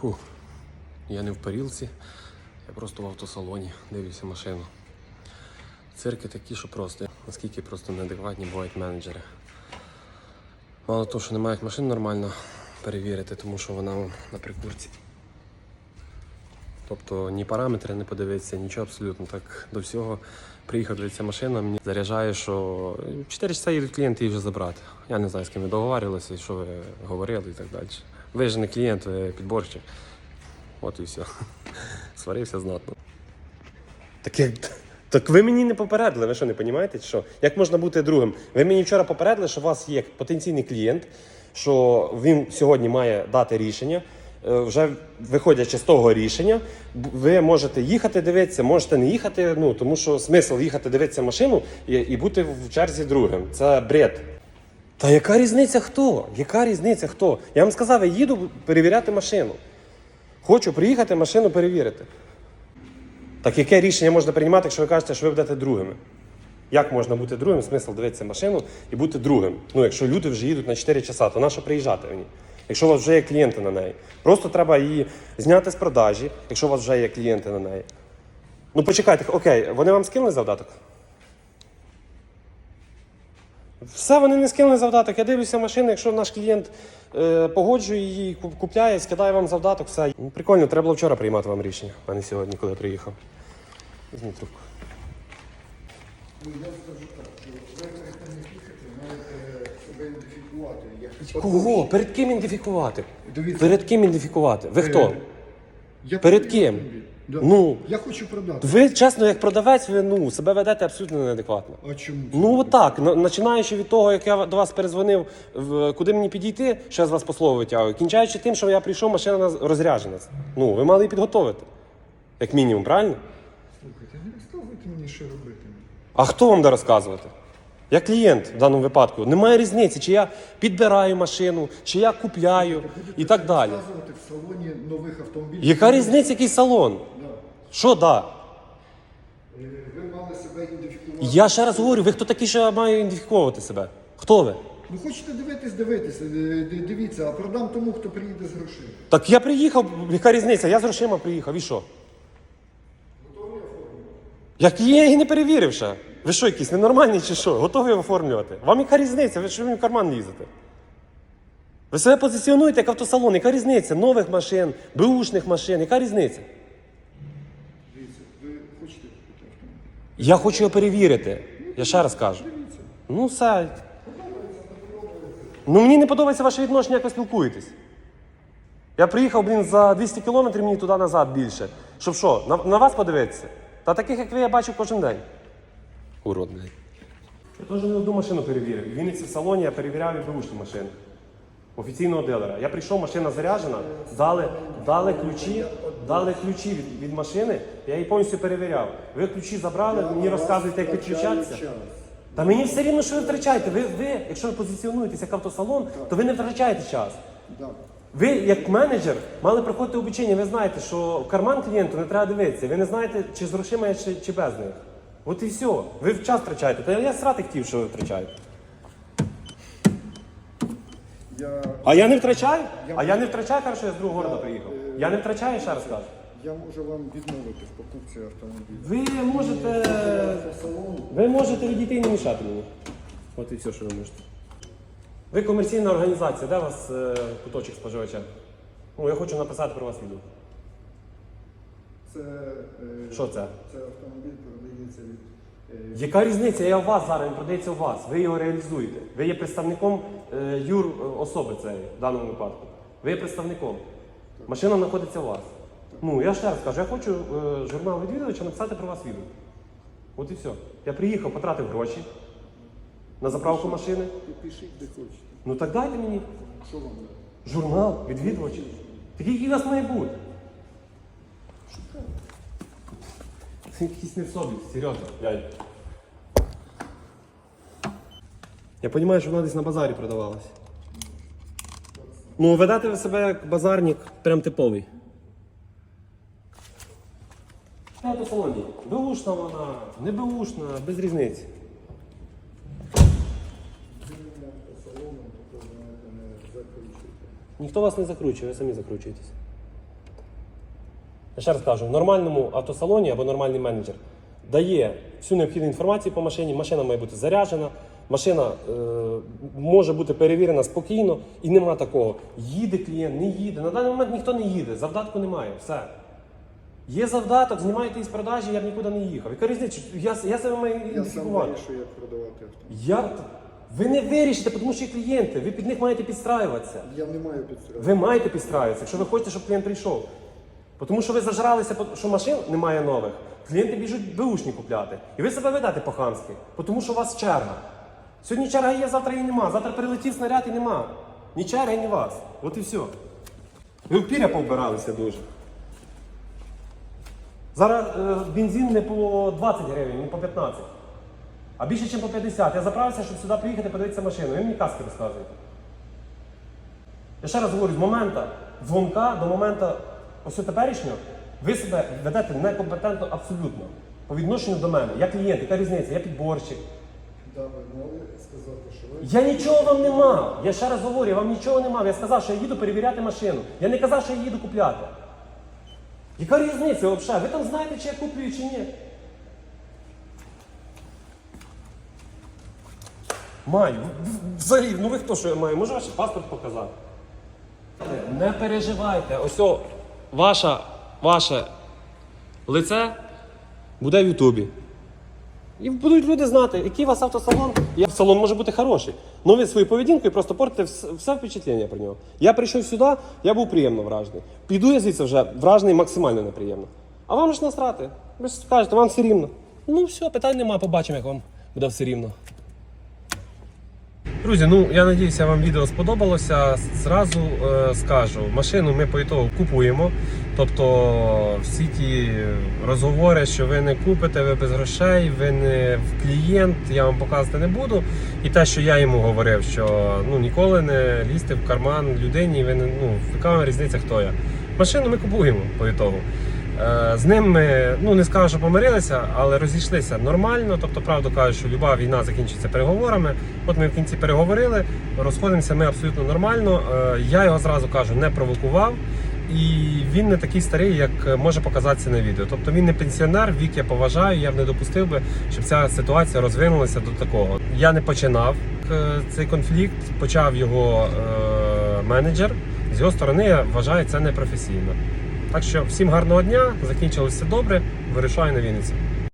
Фу. Я не в парілці, я просто в автосалоні дивлюся машину. Цирки такі, що просто. Наскільки просто неадекватні бувають менеджери. Мало того, що не мають машин нормально перевірити, тому що вона вон на прикурці. Тобто ні параметри не подивитися, нічого абсолютно. Так до всього приїхав дивитися машина, мені заряджає, що 4 часа їдуть клієнти її вже забрати. Я не знаю, з ким ви договарювалися, що ви говорили і так далі. Ви ж не клієнт, ви підборщик. От і все. Сварився знатно. Так, як, так ви мені не попередили, ви що не розумієте? Що? Як можна бути другим? Ви мені вчора попередили, що у вас є потенційний клієнт, що він сьогодні має дати рішення. Е, Вже виходячи з того рішення, ви можете їхати дивитися, можете не їхати, ну тому що смисл їхати дивитися машину і, і бути в черзі другим. Це бред. Та яка різниця хто? Яка різниця хто? Я вам сказав, я їду перевіряти машину. Хочу приїхати машину перевірити. Так яке рішення можна приймати, якщо ви кажете, що ви будете другими? Як можна бути другим? Смисл дивитися машину і бути другим. Ну, якщо люди вже їдуть на 4 часа, то на що приїжджати в ній? Якщо у вас вже є клієнти на неї. Просто треба її зняти з продажі, якщо у вас вже є клієнти на неї. Ну почекайте, окей, вони вам скинули завдаток? Все, вони не скинули завдаток. Я дивлюся машину, якщо наш клієнт е, погоджує її, купляє, скидає вам завдаток, все. Прикольно, треба було вчора приймати вам рішення, а не сьогодні, коли я приїхав. Візьміть трубку. Ну, я скажу так, що ви тим, як маєте себе ідентифікувати. Я Кого? Перед ким ідентифікувати? Дивіться. Перед ким ідентифікувати? Ви хто? Я Перед ким? Да. Ну. Я хочу продати. Ви, чесно, як продавець, ви ну, себе ведете абсолютно неадекватно. А чому? Ну отак, на- починаючи від того, як я до вас перезвонив, в- куди мені підійти, що я з вас по слову витягую, кінчаючи тим, що я прийшов, машина на- розряджена. Ну, ви мали її підготовити. Як мінімум, правильно? Слухайте, не розказуйте мені, що робити. А хто вам буде розказувати? Я клієнт в даному випадку. Немає різниці, чи я підбираю машину, чи я купляю і так далі. Розказувати в салоні нових автомобілів. Яка різниця, який салон? Що да? Ви мали себе ідентифікувати. Я ще раз говорю, ви хто такий, що я маю ідентифікувати себе? Хто ви? Ну хочете дивитись, дивитися. Е, Дивіться, а продам тому, хто приїде з грошима. Так я приїхав, яка різниця? Я з грошима приїхав, і що? Як є, я її не перевірив ще. Ви що, якісь ненормальні чи що? Готові оформлювати? Вам яка різниця? Ви що ви в карман лізете? Ви себе позиціонуєте як автосалон. Яка різниця? Нових машин, беушних машин, яка різниця? Дивіться, ви хочете купити автомобіль? Я хочу його перевірити. Я ще раз кажу. Ну, все. Ну мені не подобається ваше відношення, як ви спілкуєтесь. Я приїхав, блін, за 200 кілометрів мені туди назад більше. Щоб що, на, на вас подивитися? Та таких, як ви, я бачу кожен день. Урод, блядь. Я теж не одну машину перевірив. В Вінниці в салоні я перевіряв і бушні машини. Офіційного дилера. Я прийшов, машина заряджена, дали, дали ключі, дали ключі від, від машини, я її повністю перевіряв. Ви ключі забрали, мені розказуєте, як підключатися. Та мені все рівно, що ви втрачаєте. Ви, ви, якщо ви позиціонуєтесь як автосалон, то ви не втрачаєте час. Да. Ви, як менеджер, мали проходити обучення. Ви знаєте, що в карман клієнту не треба дивитися. Ви не знаєте, чи з грошима, чи, чи без них. От і все. Ви в час втрачаєте. Та я срати хотів, що ви втрачаєте. Я, А я не втрачаю? Я А я не втрачаю, хорошо, я з другого города приїхав. Я не втрачаю, ще раз кажу. я можу вам відмовити в покупці автомобіля. Ви можете. Ви можете відійти і не мішати мені. От і все, що ви можете. Ви комерційна організація, де у вас е, куточок споживача? Ну, я хочу написати про вас відео. це, е, Що це? це автомобіль продається від. е, Яка різниця? Я у вас зараз, він продається у вас. Ви його реалізуєте. Ви є представником е, юр е, особи цієї в даному випадку. Ви є представником. Машина знаходиться у вас. Ну, я ще раз кажу, я хочу е, журнал відвідувача написати про вас відео. От і все. Я приїхав, потратив гроші на заправку машини. Пишіть, де хочете. Ну так дайте мені Що вам дати? журнал відвідувача. Такий, який у вас має бути. Це Якийсь не в собі, серйозно, дядь. Я розумію, що вона десь на базарі продавалась. Ну, ведете ви себе як базарник, прям типовий. Я по салоні. Беушна вона, не беушна, без різниці. Ніхто вас не закручує, ви самі закручуєтесь. Ще раз кажу, в нормальному автосалоні або нормальний менеджер дає всю необхідну інформацію по машині, машина має бути заряджена, машина е, може бути перевірена спокійно і нема такого. Їде клієнт, не їде. На даний момент ніхто не їде, завдатку немає. Все. Є завдаток, знімаєте із продажі, я б нікуди не їхав. Яка різниця? Я, я себе маю Я сам ідентифікувати. вирішую, як продавати авто. Я... Ви не вирішите, тому що є клієнти, ви під них маєте підстраюватися. Я не маю підстрілу. Ви маєте підстраюватися, якщо ви хочете, щоб клієнт прийшов. Тому що ви зажралися, що машин немає нових. Клієнти біжуть беушні купляти. І ви себе ведете по-хамськи, тому що у вас черга. Сьогодні черга є, завтра її нема. Завтра прилетів снаряд і нема. Ні черги, ні вас. От і все. Ви в піря повбиралися дуже. Зараз е, бензин не по 20 гривень, не по 15. А більше, ніж по 50. Я заправився, щоб сюди приїхати подивитися машину. Ви мені казки розказуєте. Я ще раз говорю, з моменту дзвонка до моменту ось теперішнього, ви себе ведете некомпетентно абсолютно. По відношенню до мене. Я клієнт, яка різниця? Я підборщик. Я нічого вам не мав. Я ще раз говорю, я вам нічого не мав. Я сказав, що я їду перевіряти машину. Я не казав, що я їду купляти. Яка різниця взагалі? Ви там знаєте, чи я куплю, чи ні? Маю. Взагалі, ну ви хто що я маю? Можу ваш паспорт показати? Не переживайте. Ось о, ваша, ваше лице буде в Ютубі. І будуть люди знати, який у вас автосалон. Я салон може бути хороший. але ви своєю поведінкою просто портите вс- все впечатлення про нього. Я прийшов сюди, я був приємно вражений. Піду я звідси вже вражений максимально неприємно. А вам ж насрати. Ви ж скажете, вам все рівно. Ну все, питань немає, побачимо, як вам буде все рівно. Друзі, ну я надіюся, вам відео сподобалося. Зразу е, скажу, машину ми по ітогу купуємо. Тобто всі ті розговори, що ви не купите, ви без грошей, ви не в клієнт, я вам показувати не буду. І те, що я йому говорив, що ну ніколи не лізьте в карман людині, ви не ну яка вам різниця, хто я. Машину ми купуємо по ітогу. Е, З ним ми ну не скажу, що помирилися, але розійшлися нормально. Тобто, правду кажуть, що люба війна закінчиться переговорами. От ми в кінці переговорили, розходимося ми абсолютно нормально. Е, Я його зразу кажу, не провокував. І він не такий старий, як може показатися на відео. Тобто він не пенсіонер, вік я поважаю. Я б не допустив би, щоб ця ситуація розвинулася до такого. Я не починав е, цей конфлікт, почав його е, менеджер. З його сторони я вважаю це непрофесійно. Так що всім гарного дня, закінчилося добре, вирішаю на Вінниці.